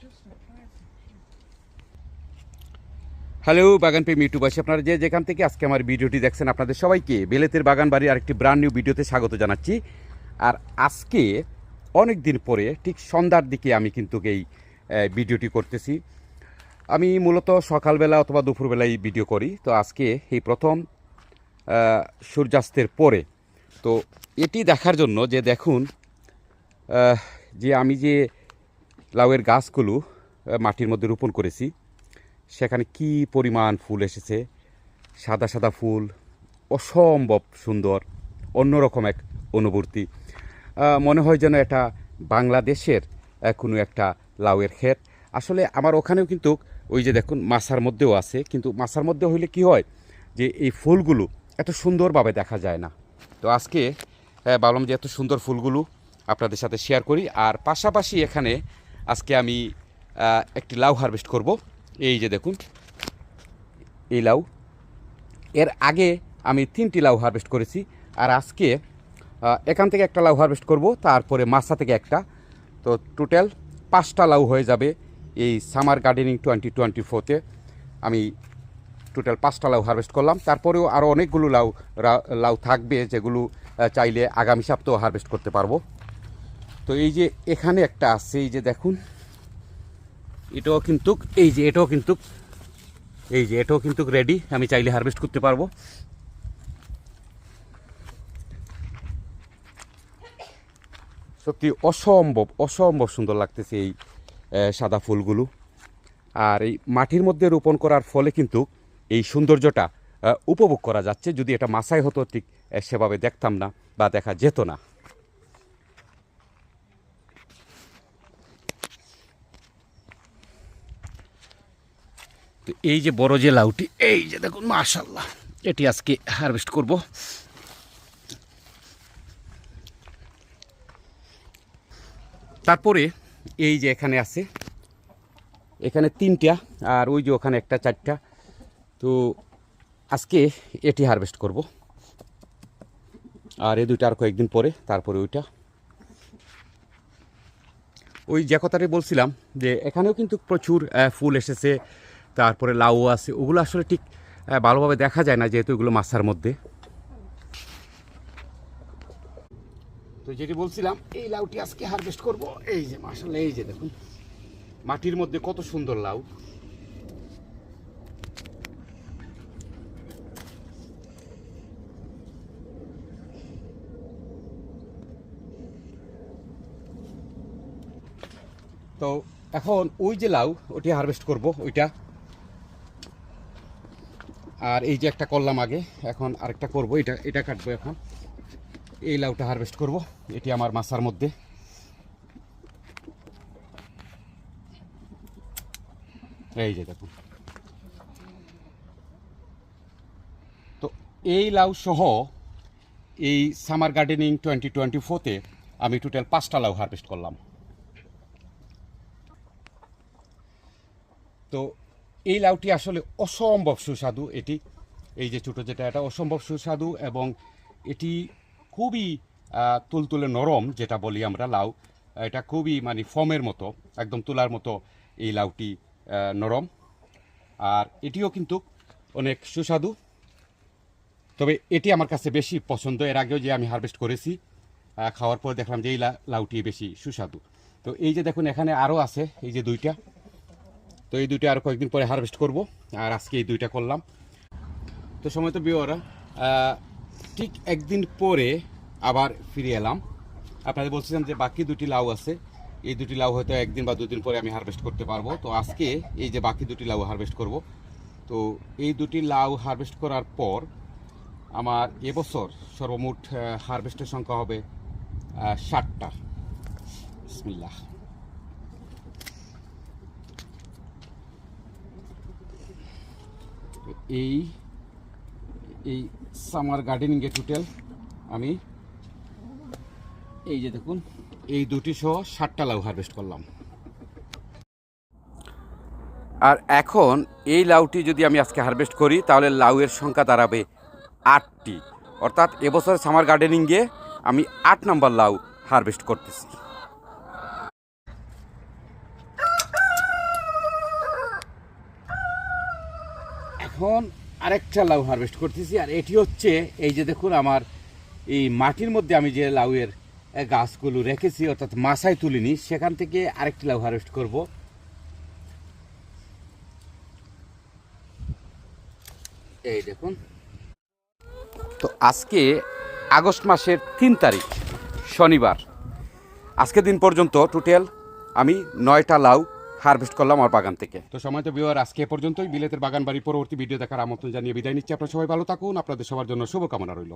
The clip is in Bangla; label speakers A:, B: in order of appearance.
A: just surprising. হ্যালো, বাগান প্রেমী ইউটিউবাসী আপনারা যে যেখান থেকে আজকে আমার ভিডিওটি দেখছেন আপনাদের সবাইকে বেলেতের বাগান বাড়ির আরেকটি ব্রান্ড নিউ ভিডিওতে স্বাগত জানাচ্ছি। আর আজকে অনেক দিন পরে ঠিক সন্ধ্যার দিকে আমি কিন্তু এই ভিডিওটি করতেছি। আমি মূলত সকালবেলা অথবা দুপুরবেলায় ভিডিও করি। তো আজকে এই প্রথম সূর্যাস্তের পরে। তো এটি দেখার জন্য যে দেখুন যে আমি যে লাউয়ের গাছগুলো মাটির মধ্যে রোপণ করেছি সেখানে কি পরিমাণ ফুল এসেছে? সাদা সাদা ফুল, অসম্ভব সুন্দর, অন্যরকম এক অনুভূতি। মনে হয় যেন এটা বাংলাদেশের কোনো একটা লাউয়ের ক্ষেত। আসলে আমার ওখানেও কিন্তু ওই যে দেখুন মাছার মধ্যেও আছে, কিন্তু মাছার মধ্যে হইলে কি হয় যে এই ফুলগুলো এত সুন্দরভাবে দেখা যায় না। তো আজকে ভাবলাম যে এত সুন্দর ফুলগুলো আপনাদের সাথে শেয়ার করি। আর পাশাপাশি এখানে আজকে আমি একটি লাউ হারভেস্ট করব। এই যে দেখুন, এই লাউ। এর আগে আমি তিনটি লাউ হারভেস্ট করেছি, আর আজকে এখান থেকে একটা লাউ হারভেস্ট করব, তারপরে মাসা থেকে একটা। তো টোটাল পাঁচটা লাউ হয়ে যাবে এই সামার গার্ডেনিং টোয়েন্টি টোয়েন্টি ফোরতে। আমি টোটাল পাঁচটা লাউ হারভেস্ট করলাম। তারপরেও আরও অনেকগুলো লাউ লাউ থাকবে যেগুলো চাইলে আগামী সপ্তাহ হারভেস্ট করতে পারব। তো এই যে এখানে একটা আছে, এই যে দেখুন এটাও কিন্তু, এই যে এটাও কিন্তু, এই যে এটাও কিন্তু রেডি আমি চাইলে হারভেস্ট করতে পারব। সত্যি অসম্ভব অসম্ভব সুন্দর লাগতেছে এই সাদা ফুলগুলো। আর এই মাটির মধ্যে রোপণ করার ফলে কিন্তু এই সৌন্দর্যটা উপভোগ করা যাচ্ছে। যদি এটা মাসায় হতো ঠিক সেভাবে দেখতাম না বা দেখা যেত না। তো এই যে বড় যে লাউটি, এই যে দেখুন মাশাল্লাহ এটি আজকে হারভেস্ট করব। তারপরে এই যে এখানে আছে, এখানে তিনটা আর ওই যে ওখানে একটা চারটা। তো আজকে এটি হারভেস্ট করব। আর এই দুইটা আর কয়েকদিন পরে তারপরে ওইটা। ওই যে কথাটাই বলছিলাম যে এখানেও কিন্তু প্রচুর ফুল এসেছে তারপরে লাউ আছে, ওগুলো আসলে ঠিক ভালোভাবে দেখা যায় না যেহেতু এগুলো মাছার মধ্যে। তো যেটি বলছিলাম, এই লাউটি আজকে হারভেস্ট করব। এই যে মাসাল্লাহ এই যে দেখুন, মাটির মধ্যে কত সুন্দর লাউ। তো এখন ওই যে লাউ, ওটি হারভেস্ট করব, ওইটা। আর এই যে একটা করলাম আগে, এখন আরেকটা করব। এটা এটা কাটবো এখন। এই লাউটা হারভেস্ট করব। এটি আমার মাছার মধ্যে। এই যে দেখুন। তো এই লাউ সহ এই সামার গার্ডেনিং টোয়েন্টি টোয়েন্টি ফোরতে আমি টোটাল পাঁচটা লাউ হারভেস্ট করলাম। তো এই লাউটি আসলে অসম্ভব সুস্বাদু। এটি, এই যে ছোটো যেটা, এটা অসম্ভব সুস্বাদু এবং এটি খুবই তুলতুলে নরম যেটা বলি আমরা লাউ। এটা খুবই মানে ফমের মতো, একদম তুলার মতো এই লাউটি নরম। আর এটিও কিন্তু অনেক সুস্বাদু। তবে এটি আমার কাছে বেশি পছন্দ। এর আগেও যে আমি হারভেস্ট করেছি খাওয়ার পর দেখলাম যে এই লাউটি বেশি সুস্বাদু। তো এই যে দেখুন, এখানে আরও আছে, এই যে দুইটা। তো এই দুইটা আর কয়েকদিন পরে হারভেস্ট করব, আর আজকে এই দুইটা করলাম। তো সময় তো বিওরা ঠিক একদিন পরে আবার ফিরে এলাম। আপনাদের বলছিলাম যে বাকি দুটি লাউ আছে, এই দুটি লাউ হয়তো একদিন বা দুদিন পরে আমি হারভেস্ট করতে পারব। তো আজকে এই যে বাকি দুটি লাউ হারভেস্ট করব, তো এই দুটি লাউ হারভেস্ট করার পর আমার এবছর সর্বমোট হারভেস্টের সংখ্যা হবে ষাটটা। বিসমিল্লাহ। এই এই সামার গার্ডেনিংয়ে টোটাল আমি। এই যে দেখুন, এই দুটি সহ ষাটটা লাউ হারভেস্ট করলাম। আর এখন এই লাউটি যদি আমি আজকে হারভেস্ট করি, তাহলে লাউয়ের সংখ্যা দাঁড়াবে আটটি। অর্থাৎ এবছর সামার গার্ডেনিংয়ে আমি আট নাম্বার লাউ হারভেস্ট করতেছি। এখন আরেকটা লাউ হারভেস্ট করতেছি, আর এটি হচ্ছে এই যে দেখুন আমার এই মাটির মধ্যে আমি যে লাউয়ের গাছগুলো রেখেছি, অর্থাৎ মাসায় তুলিনি, সেখান থেকে আরেকটি লাউ হারভেস্ট করব। এই দেখুন। তো আজকে আগস্ট মাসের তিন তারিখ, শনিবার। আজকে দিন পর্যন্ত টোটাল আমি নয়টা লাউ হারভেস্ট করলাম আমার বাগান থেকে। তো সময় তো বিওয়ার আজকে পর্যন্তই। বিলেতের বাগান বাড়ির পরবর্তী ভিডিও দেখার আমন্ত্রণ জানিয়ে বিদায় নিচ্ছি। আপনারা সবাই ভালো থাকুন। আপনাদের সবার জন্য শুভকামনা রইল।